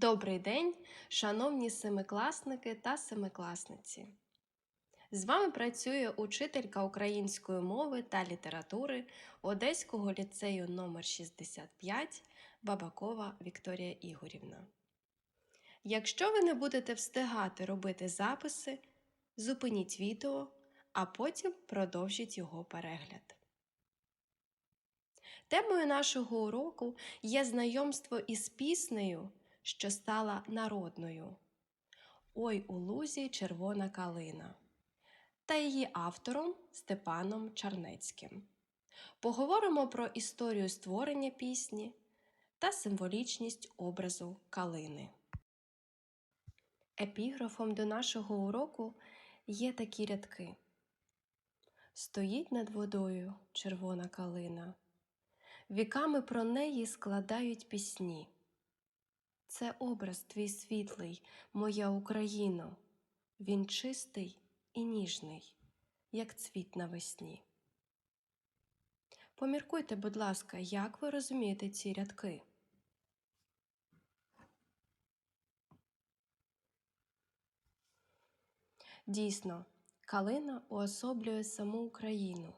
Добрий день, шановні семикласники та семикласниці. З вами працює учителька української мови та літератури Одеського ліцею номер 65 Бабакова Вікторія Ігорівна. Якщо ви не будете встигати робити записи, зупиніть відео, а потім продовжіть його перегляд. Темою нашого уроку є знайомство із піснею, що стала народною Ой у лузі червона калина та її автором Степаном Чарнецьким. Поговоримо про історію створення пісні та символічність образу калини. Епіграфом до нашого уроку є такі рядки. Стоїть над водою червона калина, віками про неї складають пісні. Це образ твій світлий, моя Україно, він чистий і ніжний, як цвіт навесні. Поміркуйте, будь ласка, як ви розумієте ці рядки? Дійсно, калина уособлює саму Україну.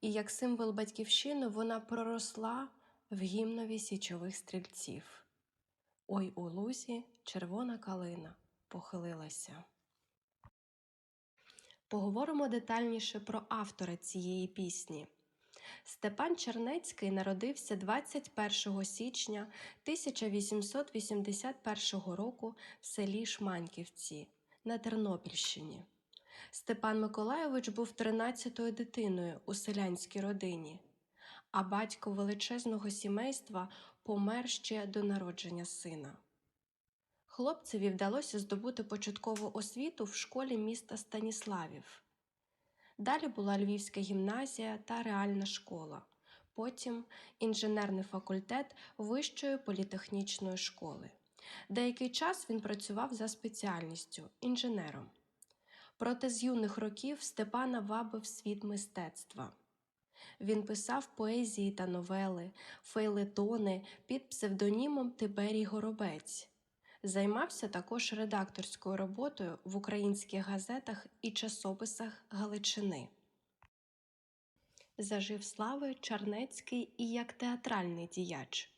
І як символ батьківщини вона проросла в гімнові січових стрільців. Ой у лузі червона калина похилилася. Поговоримо детальніше про автора цієї пісні. Степан Чернецький народився 21 січня 1881 року в селі Шманьківці на Тернопільщині. Степан Миколайович був 13-ю дитиною у селянській родині, а батько величезного сімейства помер ще до народження сина. Хлопцеві вдалося здобути початкову освіту в школі міста Станіславів. Далі була Львівська гімназія та реальна школа, потім інженерний факультет Вищої політехнічної школи. Деякий час він працював за спеціальністю інженером. Проте з юних років Степана вабив світ мистецтва. Він писав поезії та новели, фейлетони під псевдонімом Тиберій Горобець. Займався також редакторською роботою в українських газетах і часописах Галичини. Зажив слави Чарнецький і як театральний діяч.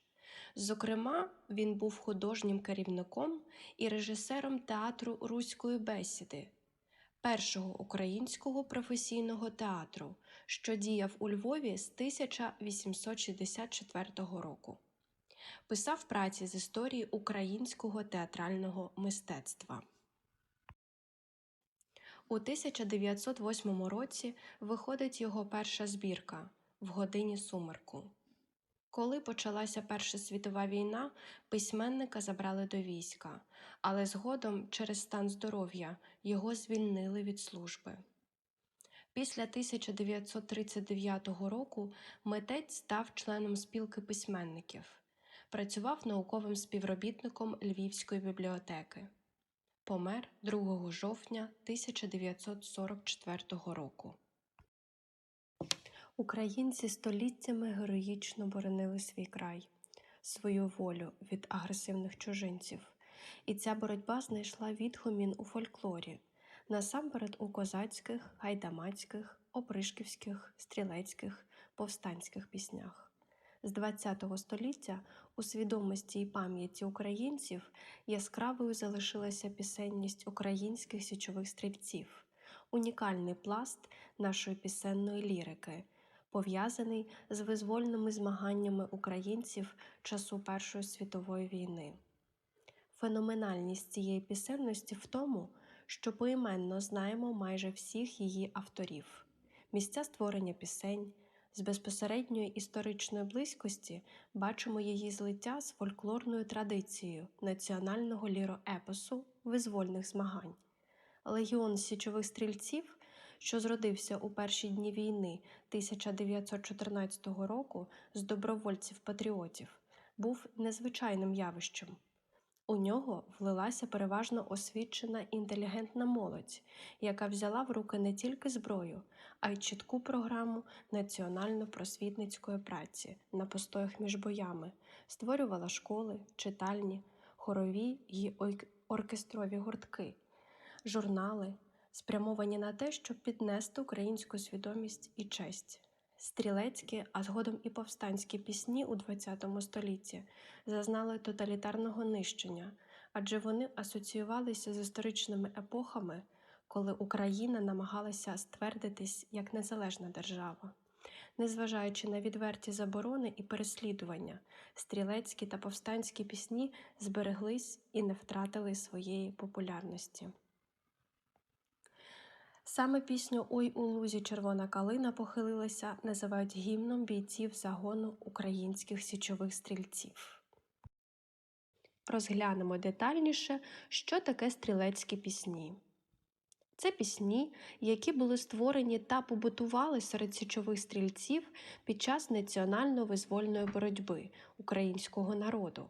Зокрема, він був художнім керівником і режисером театру Руської бесіди, першого українського професійного театру, що діяв у Львові з 1864 року. Писав праці з історії українського театрального мистецтва. У 1908 році виходить його перша збірка в годині сумерку. Коли почалася Перша світова війна, письменника забрали до війська, але згодом, через стан здоров'я, його звільнили від служби. Після 1939 року митець став членом спілки письменників, працював науковим співробітником Львівської бібліотеки. Помер 2 жовтня 1944 року. Українці століттями героїчно боронили свій край, свою волю від агресивних чужинців, і ця боротьба знайшла відгумін у фольклорі, насамперед у козацьких, гайдамацьких, опришківських, стрілецьких, повстанських піснях. З ХХ століття у свідомості і пам'яті українців яскравою залишилася пісенність українських січових стрільців, унікальний пласт нашої пісенної лірики пов'язаний з визвольними змаганнями українців часу Першої світової війни. Феноменальність цієї пісенності в тому, що поіменно знаємо майже всіх її авторів, місця створення пісень. З безпосередньої історичної близькості бачимо її злиття з фольклорною традицією національного ліроепосу визвольних змагань. Легіон січових стрільців що зродився у перші дні війни 1914 року з добровольців-патріотів, був незвичайним явищем. У нього влилася переважно освічена інтелігентна молодь, яка взяла в руки не тільки зброю, а й чітку програму національно-просвітницької праці на постоях між боями, створювала школи, читальні, хорові й оркестрові гуртки, журнали, спрямовані на те, щоб піднести українську свідомість і честь. Стрілецькі, а згодом і повстанські пісні у ХХ столітті зазнали тоталітарного нищення, адже вони асоціювалися з історичними епохами, коли Україна намагалася ствердитись як незалежна держава. Незважаючи на відверті заборони і переслідування, стрілецькі та повстанські пісні збереглись і не втратили своєї популярності. Саме пісню Ой у лузі червона калина похилилася називають гімном бійців загону українських січових стрільців. Розглянемо детальніше, що таке стрілецькі пісні. Це пісні, які були створені та побутували серед січових стрільців під час національно-визвольної боротьби українського народу.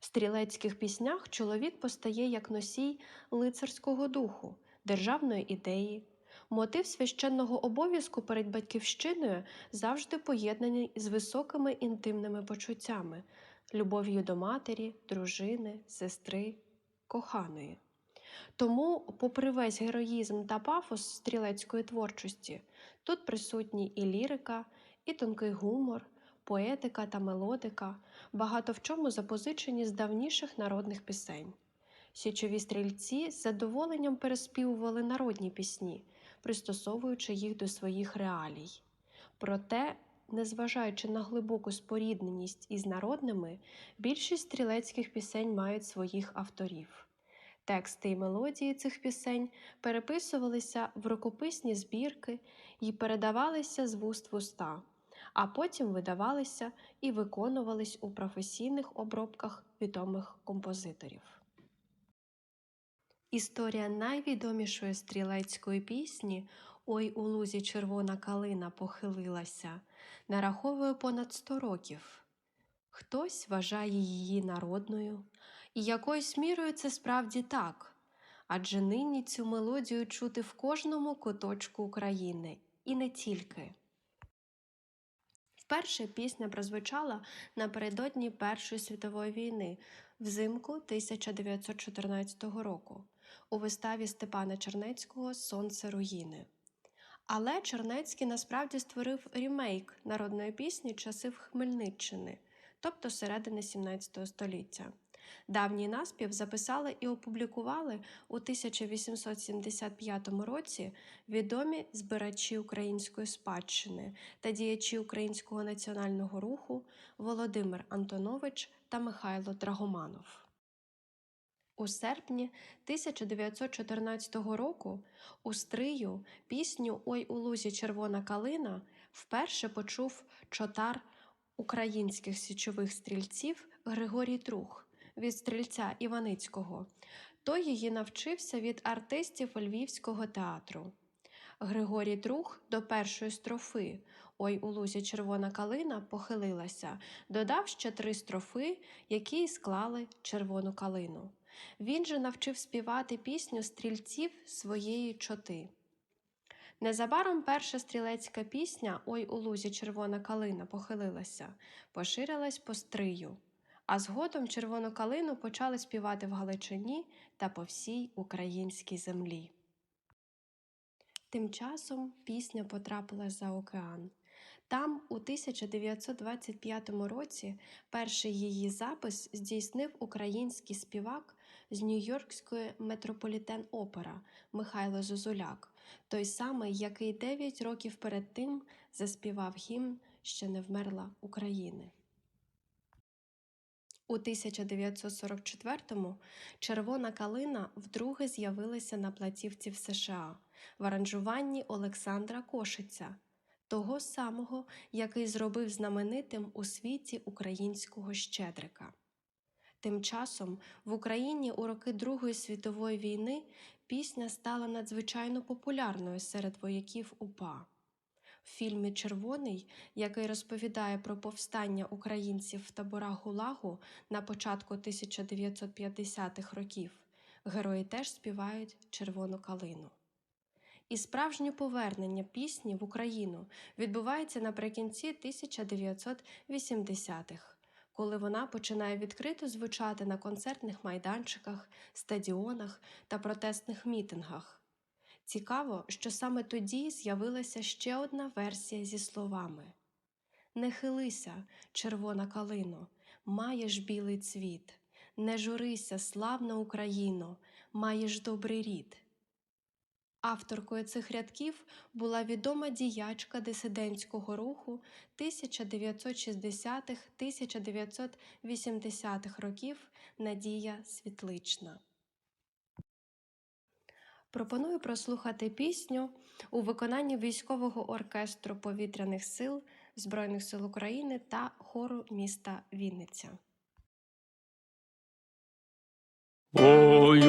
В стрілецьких піснях чоловік постає як носій лицарського духу, державної ідеї. Мотив священного обов'язку перед батьківщиною завжди поєднаний з високими інтимними почуттями, любов'ю до матері, дружини, сестри, коханої. Тому, попри весь героїзм та пафос стрілецької творчості, тут присутні і лірика, і тонкий гумор, поетика та мелодика, багато в чому запозичені з давніших народних пісень. Січові стрільці з задоволенням переспівували народні пісні, пристосовуючи їх до своїх реалій. Проте, незважаючи на глибоку спорідненість із народними, більшість стрілецьких пісень мають своїх авторів. Тексти і мелодії цих пісень переписувалися в рукописні збірки і передавалися з вуст в уста, а потім видавалися і виконувались у професійних обробках відомих композиторів. Історія найвідомішої стрілецької пісні Ой у лузі червона калина похилилася нараховує понад 100 років. Хтось вважає її народною, і якоюсь мірою це справді так, адже нині цю мелодію чути в кожному куточку України і не тільки. Вперше пісня прозвучала напередодні Першої світової війни взимку 1914 року у виставі Степана Чернецького Сонце руїни. Але Чернецький насправді створив рімейк народної пісні часів Хмельниччини, тобто середини 17 століття. Давній наспів записали і опублікували у 1875 році відомі збирачі української спадщини та діячі українського національного руху Володимир Антонович та Михайло Драгоманов. У серпні 1914 року у стрию пісню Ой у лузі червона калина вперше почув чотар українських січових стрільців Григорій Трух від стрільця Іваницького. Той її навчився від артистів Львівського театру. Григорій Трух до першої строфи Ой у лузі червона калина похилилася, додав ще три строфи, які склали червону калину. Він же навчив співати пісню стрільців своєї чоти. Незабаром перша стрілецька пісня Ой у лузі червона калина похилилася, поширилась по стрию, а згодом червону калину почали співати в Галичині та по всій українській землі. Тим часом пісня потрапила за океан. Там, у 1925 році, перший її запис здійснив український співак з Нью-Йоркської метрополітен опера Михайло Зозуляк, той самий, який 9 років перед тим заспівав гімн Ще не вмерла України. У 1944-му червона калина вдруге з'явилася на платівці в США в аранжуванні Олександра Кошиця, того самого, який зробив знаменитим у світі українського щедрика. Тим часом в Україні у роки Другої світової війни пісня стала надзвичайно популярною серед вояків УПА. В фільмі Червоний, який розповідає про повстання українців в таборах Гулагу на початку 1950-х років, герої теж співають червону калину. І справжнє повернення пісні в Україну відбувається наприкінці 1980-х, коли вона починає відкрито звучати на концертних майданчиках, стадіонах та протестних мітингах. Цікаво, що саме тоді з'явилася ще одна версія зі словами Не хилися, червона калино, маєш білий цвіт, не журися, славна Україно, маєш добрий рід. Авторкою цих рядків була відома діячка дисидентського руху 1960-1980-х років Надія Світлична. Пропоную прослухати пісню у виконанні військового оркестру повітряних сил Збройних сил України та хору міста Вінниця. Ой,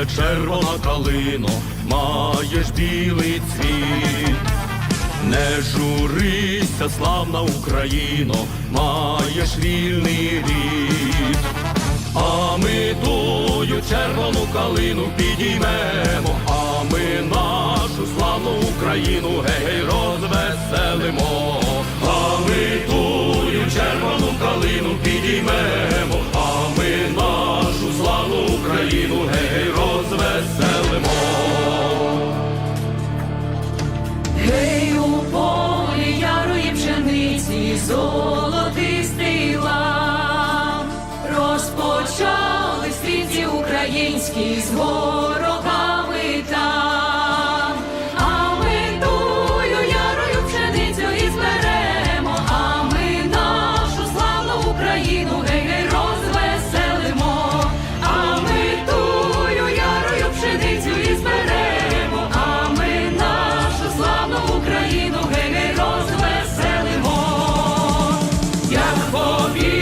хилися, червона калино, маєш білий цвіт. Не журися, славна Україно, маєш вільний рід. А ми тую червону калину підіймемо, а ми нашу славну Україну гей розвеселимо, а ми тую червону калину підіймемо, а ми Як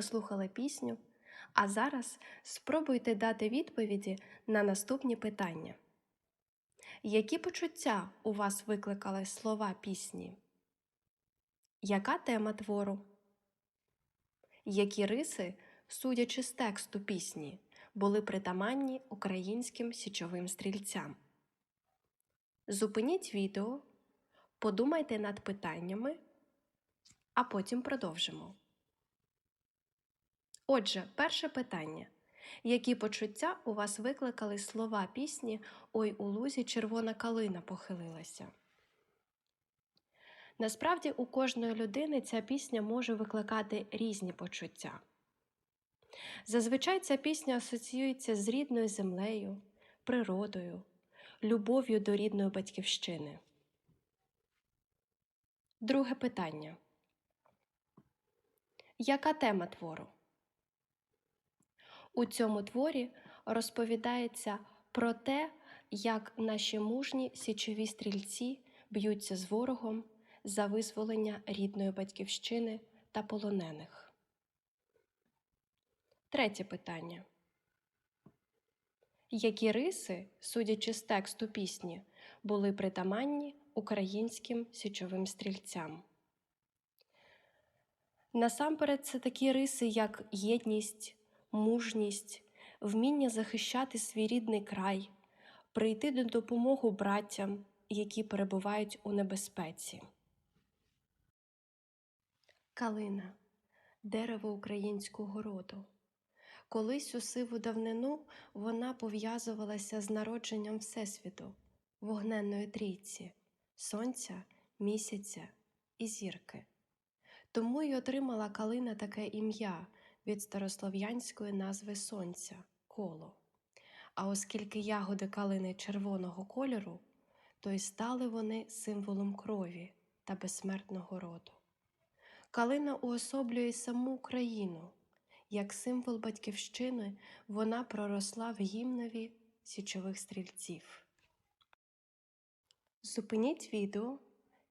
прослухали пісню, а зараз спробуйте дати відповіді на наступні питання. Які почуття у вас викликали слова пісні? Яка тема твору? Які риси, судячи з тексту пісні, були притаманні українським січовим стрільцям? Зупиніть відео, подумайте над питаннями, а потім продовжимо. Отже, перше питання. Які почуття у вас викликали слова пісні Ой у лузі червона калина похилилася? Насправді у кожної людини ця пісня може викликати різні почуття. Зазвичай ця пісня асоціюється з рідною землею, природою, любов'ю до рідної батьківщини. Друге питання. Яка тема твору? У цьому творі розповідається про те, як наші мужні січові стрільці б'ються з ворогом за визволення рідної батьківщини та полонених. Третє питання. Які риси, судячи з тексту пісні, були притаманні українським січовим стрільцям? Насамперед, це такі риси, як єдність, мужність, вміння захищати свій рідний край, прийти до допомоги братям, які перебувають у небезпеці. Калина дерево українського роду. Колись у сиву давнину вона пов'язувалася з народженням Всесвіту, вогненної трійці, сонця, місяця і зірки. Тому й отримала калина таке ім'я від старослов'янської назви сонця коло. А оскільки ягоди калини червоного кольору, то й стали вони символом крові та безсмертного роду. Калина уособлює саму Україну. Як символ батьківщини вона проросла в гімнові січових стрільців. Зупиніть відео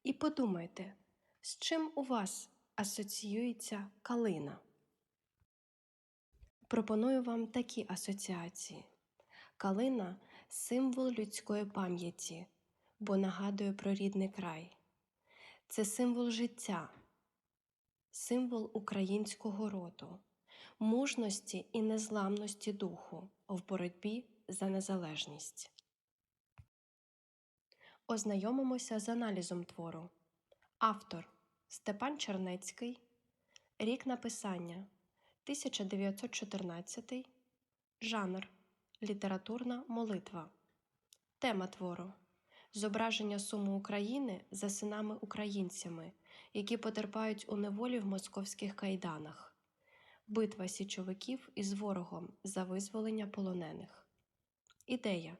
і подумайте, з чим у вас асоціюється калина. Пропоную вам такі асоціації. Калина символ людської пам'яті, бо нагадує про рідний край. Це символ життя, символ українського роду, мужності і незламності духу в боротьбі за незалежність. Ознайомимося з аналізом твору. Автор Степан Чернецький. Рік написання 1914. Жанр Літературна молитва. Тема твору Зображення суму України за синами українцями, які потерпають у неволі в московських кайданах. Битва січовиків із ворогом за визволення полонених. Ідея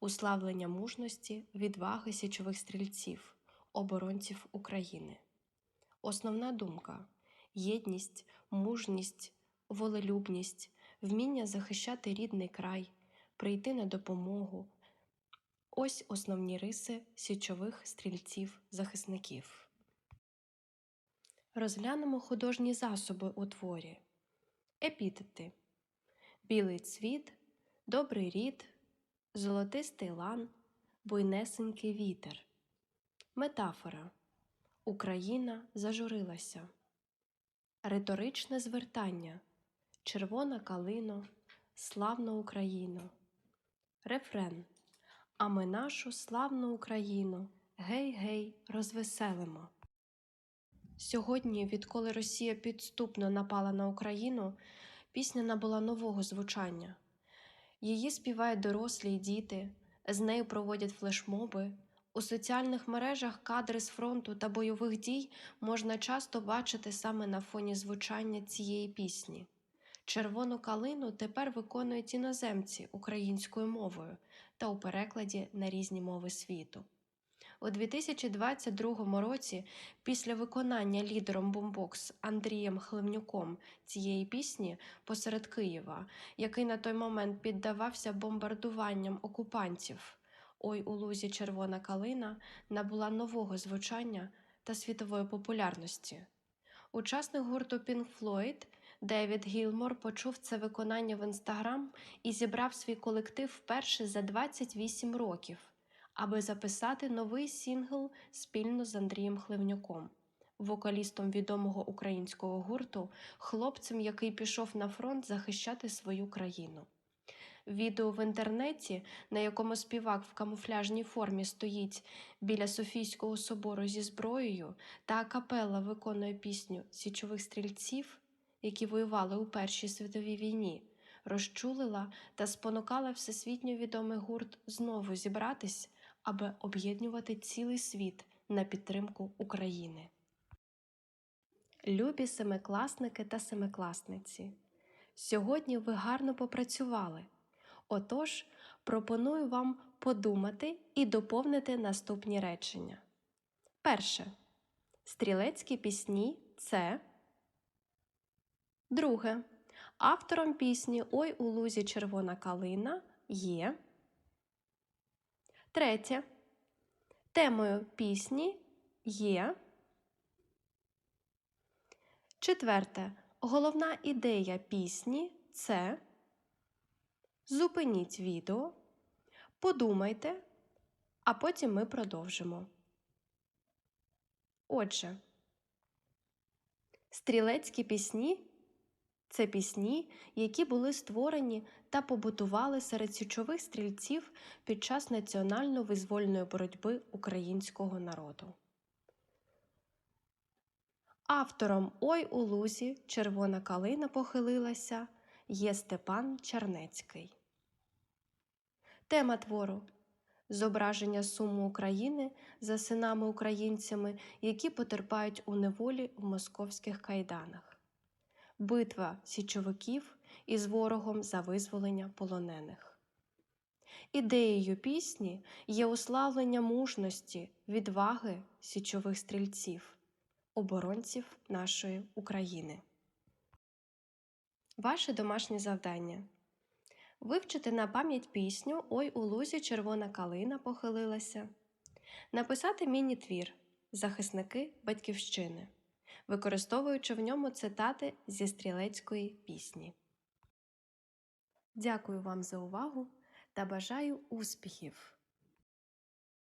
уславлення мужності, відваги січових стрільців, оборонців України. Основна думка єдність, мужність, волелюбність, вміння захищати рідний край, прийти на допомогу. Ось основні риси січових стрільців-захисників. Розглянемо художні засоби у творі. Епітети білий цвіт, добрий рід, золотистий лан, буйнесенький вітер. Метафора Україна зажурилася. Риторичне звертання Червона калино, славна Україно. Рефрен А ми нашу славну Україну, гей, гей, розвеселимо. Сьогодні, відколи Росія підступно напала на Україну, пісня набула нового звучання. Її співають дорослі й діти, з нею проводять флешмоби. У соціальних мережах кадри з фронту та бойових дій можна часто бачити саме на фоні звучання цієї пісні. Червону калину тепер виконують іноземці українською мовою та у перекладі на різні мови світу. У 2022 році, після виконання лідером бомбокс Андрієм Хливнюком цієї пісні посеред Києва, який на той момент піддавався бомбардуванням окупантів, Ой у лузі червона калина набула нового звучання та світової популярності. Учасник гурту Pink Floyd Девід Гілмор почув це виконання в інстаграм і зібрав свій колектив вперше за 28 років, аби записати новий сингл спільно з Андрієм Хливнюком, вокалістом відомого українського гурту, хлопцем, який пішов на фронт захищати свою країну. Відео в інтернеті, на якому співак в камуфляжній формі стоїть біля Софійського собору зі зброєю, та акапелла виконує пісню січових стрільців, які воювали у Першій світовій війні, розчулила та спонукала всесвітньо відомий гурт знову зібратись, аби об'єднувати цілий світ на підтримку України. Любі семикласники та семикласниці. Сьогодні ви гарно попрацювали. Отож, пропоную вам подумати і доповнити наступні речення. Перше. Стрілецькі пісні це. Друге. Автором пісні Ой у лузі червона калина є. Третє. Темою пісні є. Четверте. Головна ідея пісні це. Зупиніть відео, подумайте, а потім ми продовжимо. Отже, стрілецькі пісні це пісні, які були створені та побутували серед січових стрільців під час національно-визвольної боротьби українського народу. Автором Ой у лузі червона калина похилилася є Степан Чернецький. Тема твору зображення суму України за синами українцями, які потерпають у неволі в московських кайданах. Битва січовиків із ворогом за визволення полонених. Ідеєю пісні є уславлення мужності, відваги січових стрільців, оборонців нашої України. Ваше домашнє завдання вивчити на пам'ять пісню Ой у лузі червона калина похилилася, написати міні-твір Захисники Батьківщини, використовуючи в ньому цитати зі стрілецької пісні. Дякую вам за увагу та бажаю успіхів!